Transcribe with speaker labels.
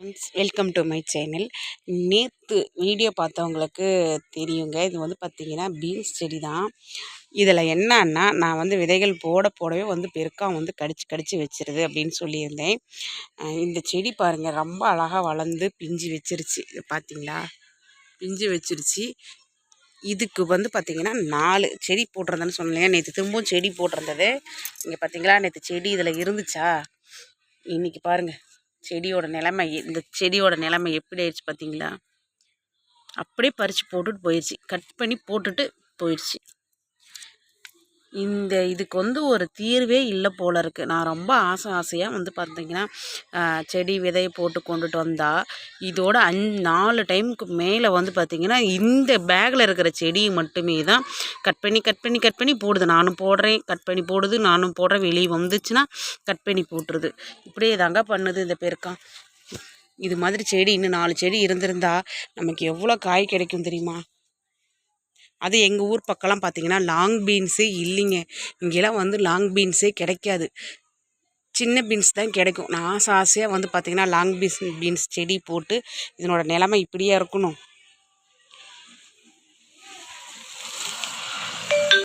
Speaker 1: Friends welcome to my channel நேற்று video பார்த்தவங்களுக்கு தெரியுங்க. இது வந்து பார்த்திங்கன்னா பீன்ஸ் செடி தான். இதில் என்னன்னா நான் வந்து விதைகள் போட போடவே வந்து பெருக்காக வந்து கடிச்சு கடிச்சு வச்சிருது அப்படின்னு சொல்லியிருந்தேன். இந்த செடி பாருங்கள் ரொம்ப அழகாக வளர்ந்து பிஞ்சு வச்சிருச்சு. இது பார்த்தீங்களா பிஞ்சு வச்சிருச்சு. இதுக்கு வந்து பார்த்திங்கன்னா நாலு செடி போட்டிருந்தேன்னு சொன்னேன். நேற்று திரும்பவும் செடி போட்டிருந்தது. இங்கே பார்த்தீங்களா நேற்று செடி இதில் இருந்துச்சா? இன்றைக்கி பாருங்கள் செடியோட நிலைமை இந்த செடியோட நிலைமை எப்படி ஆயிடுச்சு பார்த்தீங்களா? அப்படியே பறித்து போட்டுட்டு போயிடுச்சு கட் பண்ணி போட்டுட்டு போயிடுச்சு இந்த இதுக்கு வந்து ஒரு தீர்வே இல்லை போல இருக்குது நான் ரொம்ப ஆசை ஆசையாக வந்து பார்த்திங்கன்னா செடி விதையை போட்டு கொண்டுட்டு வந்தால் இதோட அஞ் நாலு டைமுக்கு மேலே வந்து பார்த்திங்கன்னா இந்த பேக்கில் இருக்கிற செடி மட்டுமே தான் கட் பண்ணி கட் பண்ணி கட் பண்ணி போடுது. நானும் போடுறேன். கட் பண்ணி போடுது. நானும் போடுறேன் வெளியே வந்துச்சுன்னா கட் பண்ணி போட்டுருது. இப்படியே தாங்க பண்ணுது இந்த பேருக்கா. இது மாதிரி செடி இன்னும் நாலு செடி இருந்திருந்தா நமக்கு எவ்வளோ காய் கிடைக்கும் தெரியுமா? அது எங்கள் ஊர் பக்கம்லாம் பார்த்தீங்கன்னா லாங் பீன்ஸே இல்லைங்க. இங்கெல்லாம் வந்து லாங் பீன்ஸே கிடைக்காது. சின்ன பீன்ஸ் தான் கிடைக்கும். நான் ஆசை ஆசையாக வந்து பார்த்தீங்கன்னா லாங் பீன்ஸ் பீன்ஸ் செடி போட்டு இதனோட நிலமை இப்படியே இருக்கணும்?